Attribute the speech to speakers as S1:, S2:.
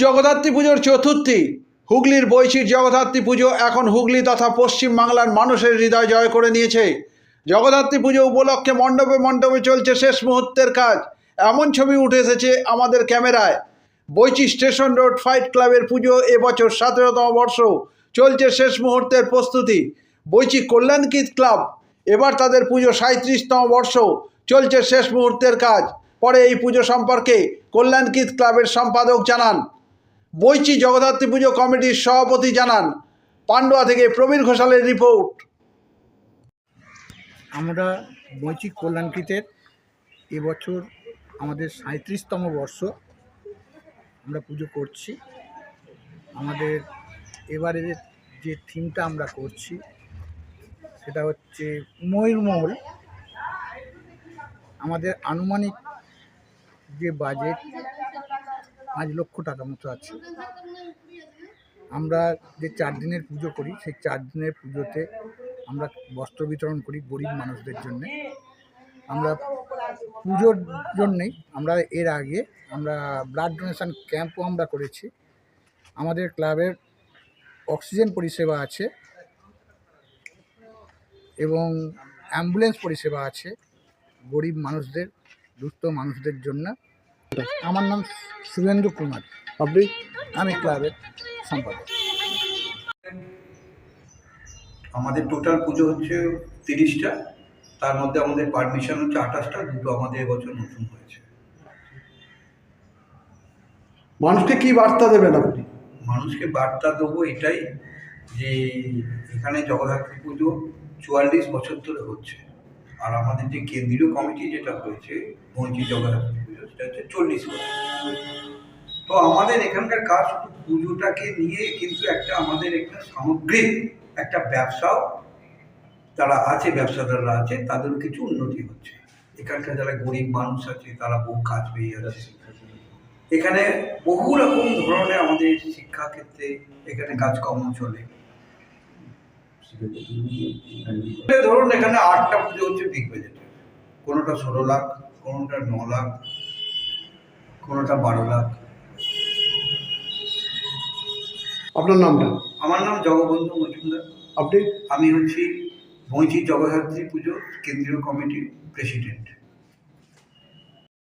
S1: জগদ্ধাত্রী পুজোর চতুর্থী। হুগলির বৈচির জগদ্ধাত্রী পুজো এখন হুগলি তথা পশ্চিম বাংলার মানুষের হৃদয় জয় করে নিয়েছে। জগদ্ধাত্রী পুজো উপলক্ষে মণ্ডপে মণ্ডপে চলছে শেষ মুহূর্তের কাজ। এমন ছবি উঠে এসেছে আমাদের ক্যামেরায়। বৈচি স্টেশন রোড ফাইট ক্লাবের পুজো এবছর সতেরোতম বর্ষ। চলছে শেষ মুহূর্তের প্রস্তুতি। বৈচি কল্যাণকীত ক্লাব এবার তাদের পুজো সাঁত্রিশতম বর্ষ। চলছে শেষ মুহূর্তের কাজ। পরে এই পুজো সম্পর্কে কল্যাণকীত ক্লাবের সম্পাদক জানান। বৈচি জগদ্ধাত্রী পুজো কমিটির সভাপতি জানান, পান্ডুয়া থেকে প্রবীর ঘোষালের রিপোর্ট।
S2: আমরা বৈচিক কল্যাণকৃতের এবছর আমাদের সাঁত্রিশতম বর্ষ আমরা পুজো করছি। আমাদের এবারে যে থিমটা আমরা করছি, সেটা হচ্ছে ময়ূরমহল আমাদের আনুমানিক যে বাজেট পাঁচ লক্ষ টাকা মতো আছে। আমরা যে চার দিনের পুজো করি, সেই চার দিনের পুজোতে আমরা বস্ত্র বিতরণ করি গরিব মানুষদের জন্য। আমরা পুজোর জন্যেই আমরা এর আগে আমরা ব্লাড ডোনেশান ক্যাম্পও আমরা করেছি। আমাদের ক্লাবের অক্সিজেন পরিষেবা আছে এবং অ্যাম্বুলেন্স পরিষেবা আছে গরিব মানুষদের, দুস্থ মানুষদের জন্য। আমার নাম সুরেন্দ্র কুমার
S1: আপনি
S2: আমি ক্লাবের সম্পাদক।
S3: আমাদের টোটাল পুজো হচ্ছে তিরিশটা তার মধ্যে আমাদের পারমিশন হচ্ছে আঠাশটা দুটো আমাদের এবছর নতুন হয়েছে।
S1: মানুষকে কি বার্তা দেবেন আপনি?
S3: মানুষকে বার্তা দেবো এটাই যে এখানে জগদ্ধাত্রী পুজো চুয়াল্লিশ বছর ধরে হচ্ছে। আর আমাদের যে কেন্দ্রীয় কমিটি যেটা হয়েছে মঞ্চি জগদ্ধাত্রী সেটা হচ্ছে চল্লিশ বছর। তো আমাদের এখানকার কাজ শুধু পুজোটাকে নিয়ে কিন্তু একটা আমাদের একটা সামগ্রিক একটা ব্যবসাও যারা আছে, ব্যবসাদাররা আছে তাদেরও কিছু উন্নতি হচ্ছে। এখানকার যারা গরিব মানুষ আছে, তারা বহু কাজ পেয়ে যাচ্ছে। এখানে বহু রকম ধরনের আমাদের শিক্ষা ক্ষেত্রে এখানে কাজকর্ম চলে। ধরুন এখানে আটটা পুজো হচ্ছে বিগ বাজেটে কোনোটা ষোলো লাখ, কোনোটা ন লাখ। কোনোটা বারো লাখ।
S1: আপনার নামটা?
S3: আমার নাম জগবন্ধু মজুমদার।
S1: আপনি?
S3: আমি হচ্ছি বৈচি জগদ্ধাত্রী পুজো কেন্দ্রীয় কমিটির প্রেসিডেন্ট।